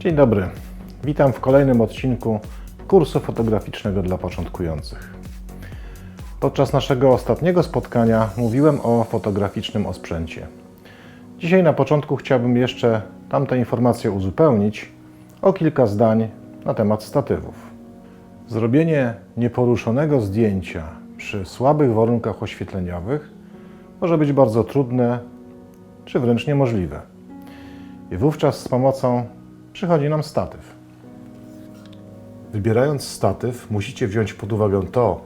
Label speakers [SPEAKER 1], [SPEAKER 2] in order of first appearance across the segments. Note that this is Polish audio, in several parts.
[SPEAKER 1] Dzień dobry. Witam w kolejnym odcinku kursu fotograficznego dla początkujących. Podczas naszego ostatniego spotkania mówiłem o fotograficznym osprzęcie. Dzisiaj na początku chciałbym jeszcze tamte informacje uzupełnić o kilka zdań na temat statywów. Zrobienie nieporuszonego zdjęcia przy słabych warunkach oświetleniowych może być bardzo trudne czy wręcz niemożliwe. I wówczas z pomocą przychodzi nam statyw. Wybierając statyw, musicie wziąć pod uwagę to,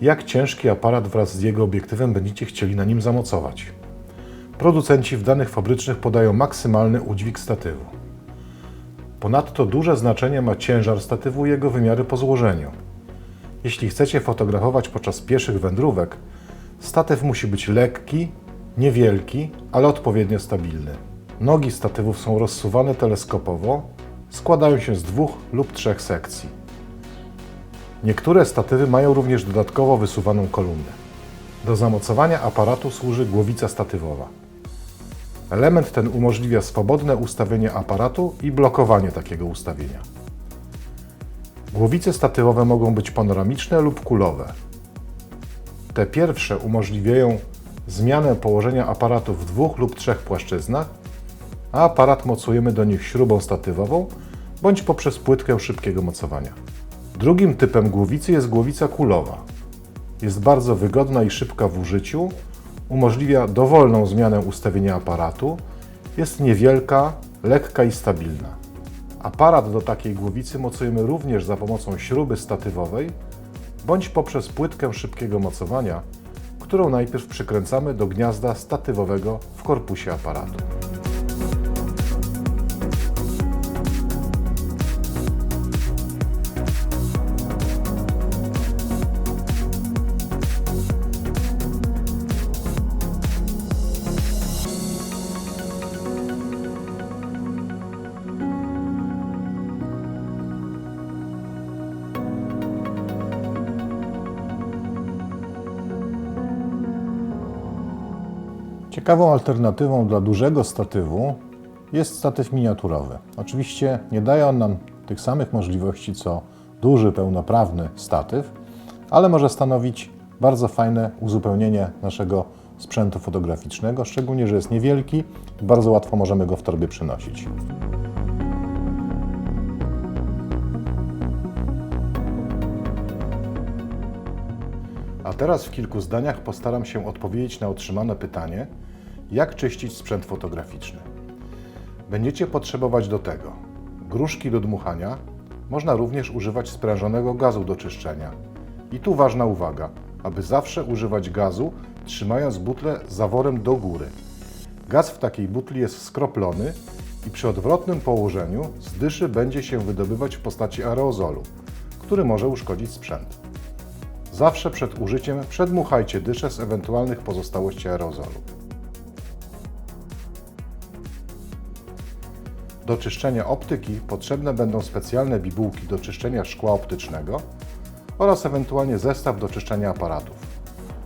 [SPEAKER 1] jak ciężki aparat wraz z jego obiektywem będziecie chcieli na nim zamocować. Producenci w danych fabrycznych podają maksymalny udźwig statywu. Ponadto duże znaczenie ma ciężar statywu i jego wymiary po złożeniu. Jeśli chcecie fotografować podczas pieszych wędrówek, statyw musi być lekki, niewielki, ale odpowiednio stabilny. Nogi statywów są rozsuwane teleskopowo, składają się z dwóch lub trzech sekcji. Niektóre statywy mają również dodatkowo wysuwaną kolumnę. Do zamocowania aparatu służy głowica statywowa. Element ten umożliwia swobodne ustawienie aparatu i blokowanie takiego ustawienia. Głowice statywowe mogą być panoramiczne lub kulowe. Te pierwsze umożliwiają zmianę położenia aparatu w dwóch lub trzech płaszczyznach, a aparat mocujemy do nich śrubą statywową bądź poprzez płytkę szybkiego mocowania. Drugim typem głowicy jest głowica kulowa. Jest bardzo wygodna i szybka w użyciu, umożliwia dowolną zmianę ustawienia aparatu, jest niewielka, lekka i stabilna. Aparat do takiej głowicy mocujemy również za pomocą śruby statywowej bądź poprzez płytkę szybkiego mocowania, którą najpierw przykręcamy do gniazda statywowego w korpusie aparatu. Thank you. Ciekawą alternatywą dla dużego statywu jest statyw miniaturowy. Oczywiście nie daje on nam tych samych możliwości co duży, pełnoprawny statyw, ale może stanowić bardzo fajne uzupełnienie naszego sprzętu fotograficznego, szczególnie, że jest niewielki i bardzo łatwo możemy go w torbie przynosić. A teraz w kilku zdaniach postaram się odpowiedzieć na otrzymane pytanie, jak czyścić sprzęt fotograficzny. Będziecie potrzebować do tego gruszki do dmuchania, można również używać sprężonego gazu do czyszczenia. I tu ważna uwaga, aby zawsze używać gazu, trzymając butlę zaworem do góry. Gaz w takiej butli jest skroplony i przy odwrotnym położeniu z dyszy będzie się wydobywać w postaci aerozolu, który może uszkodzić sprzęt. Zawsze przed użyciem przedmuchajcie dyszę z ewentualnych pozostałości aerozolu. Do czyszczenia optyki potrzebne będą specjalne bibułki do czyszczenia szkła optycznego oraz ewentualnie zestaw do czyszczenia aparatów,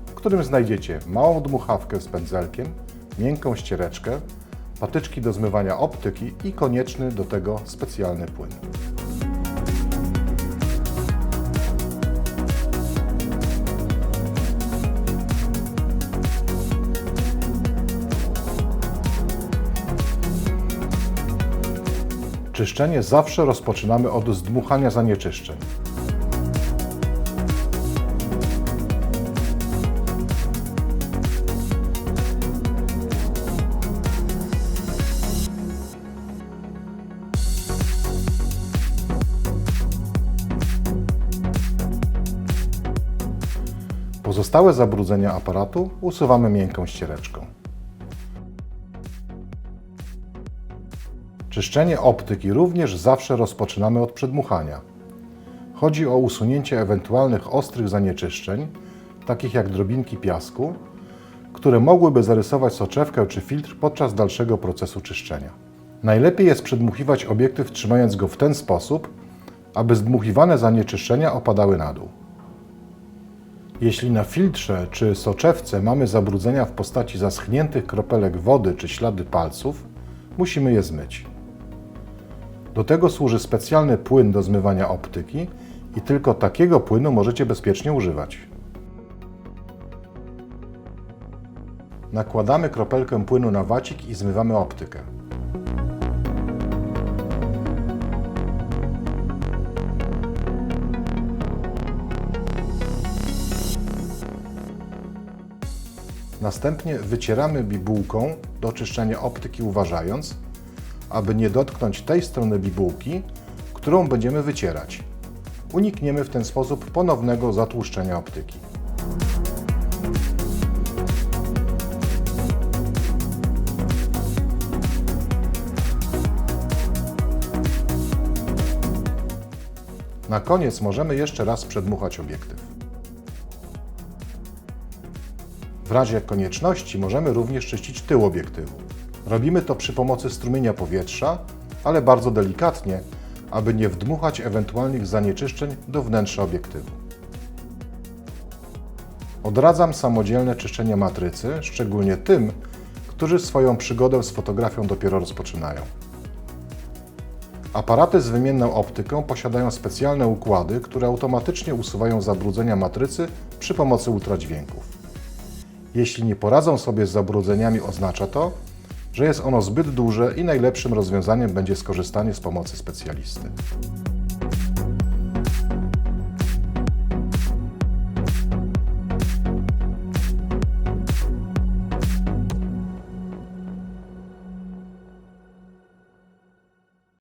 [SPEAKER 1] w którym znajdziecie małą dmuchawkę z pędzelkiem, miękką ściereczkę, patyczki do zmywania optyki i konieczny do tego specjalny płyn. Czyszczenie zawsze rozpoczynamy od zdmuchania zanieczyszczeń. Pozostałe zabrudzenia aparatu usuwamy miękką ściereczką. Czyszczenie optyki również zawsze rozpoczynamy od przedmuchania. Chodzi o usunięcie ewentualnych ostrych zanieczyszczeń, takich jak drobinki piasku, które mogłyby zarysować soczewkę czy filtr podczas dalszego procesu czyszczenia. Najlepiej jest przedmuchiwać obiektyw trzymając go w ten sposób, aby zdmuchiwane zanieczyszczenia opadały na dół. Jeśli na filtrze czy soczewce mamy zabrudzenia w postaci zaschniętych kropelek wody czy ślady palców, musimy je zmyć. Do tego służy specjalny płyn do zmywania optyki i tylko takiego płynu możecie bezpiecznie używać. Nakładamy kropelkę płynu na wacik i zmywamy optykę. Następnie wycieramy bibułką do czyszczenia optyki, uważając, aby nie dotknąć tej strony bibułki, którą będziemy wycierać. Unikniemy w ten sposób ponownego zatłuszczenia optyki. Na koniec możemy jeszcze raz przedmuchać obiektyw. W razie konieczności możemy również czyścić tył obiektywu. Robimy to przy pomocy strumienia powietrza, ale bardzo delikatnie, aby nie wdmuchać ewentualnych zanieczyszczeń do wnętrza obiektywu. Odradzam samodzielne czyszczenie matrycy, szczególnie tym, którzy swoją przygodę z fotografią dopiero rozpoczynają. Aparaty z wymienną optyką posiadają specjalne układy, które automatycznie usuwają zabrudzenia matrycy przy pomocy ultradźwięków. Jeśli nie poradzą sobie z zabrudzeniami, oznacza to, że jest ono zbyt duże i najlepszym rozwiązaniem będzie skorzystanie z pomocy specjalisty.